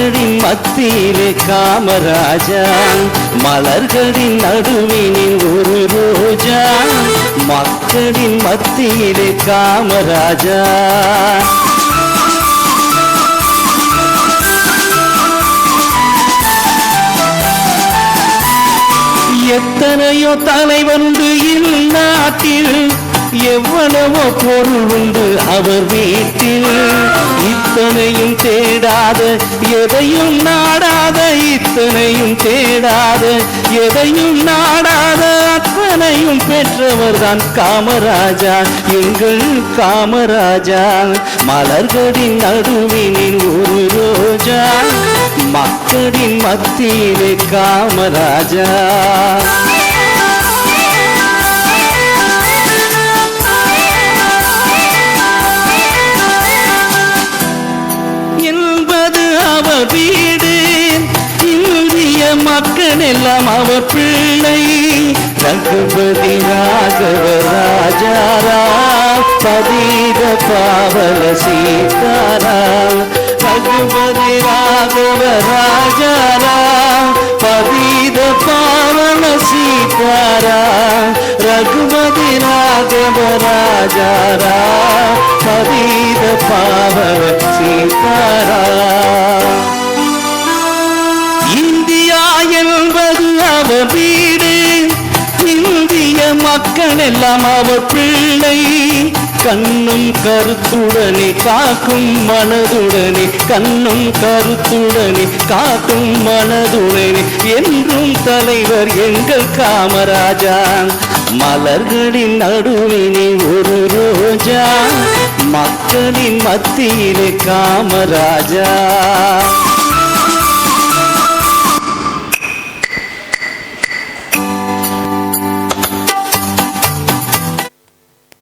மலர்களின் மத்தியிலே காமராஜா மலர்களின் நடுவினின் ஒரு ரோஜா மக்களின் மத்தியிலே காமராஜா. எத்தனையோ தலைவர் உண்டு இந்நாட்டில் எவ்வளவோ பொருள் உண்டு அவர் வீட்டில். இத்தனையும் தேடாத எதையும் நாடாத இத்தனையும் தேடாத எதையும் நாடாத அத்தனையும் பெற்றவர் தான் காமராஜா. எங்கள் காமராஜா மலர்களின் நடுவினின் ஒரு ரோஜா மக்களின் மத்தியிலே காமராஜா. வீடு இந்திய மக்கள் எல்லாம் அவர் பிள்ளை. ரகுபதி ராகவ ராஜாரா பதீத பாவல சீதாரா ரகுபதி ராகவ ராஜாரா பதீத பாவல சீதாரா ரகுபதி ராகவ ராஜாரா பதீத பாவல சீதாரா என்பது அவ வீடு. இந்திய மக்கள் எல்லாம் அவ பிள்ளை. கண்ணும் கருத்துடனே காக்கும் மனதுடனே கண்ணும் கருத்துடனே காக்கும் மனதுடனே. என்றும் தலைவர் எங்கள் காமராஜா மலர்களின் நடுவினே ஒரு ரோஜா. மக்களின் மத்தியிலே காமராஜா.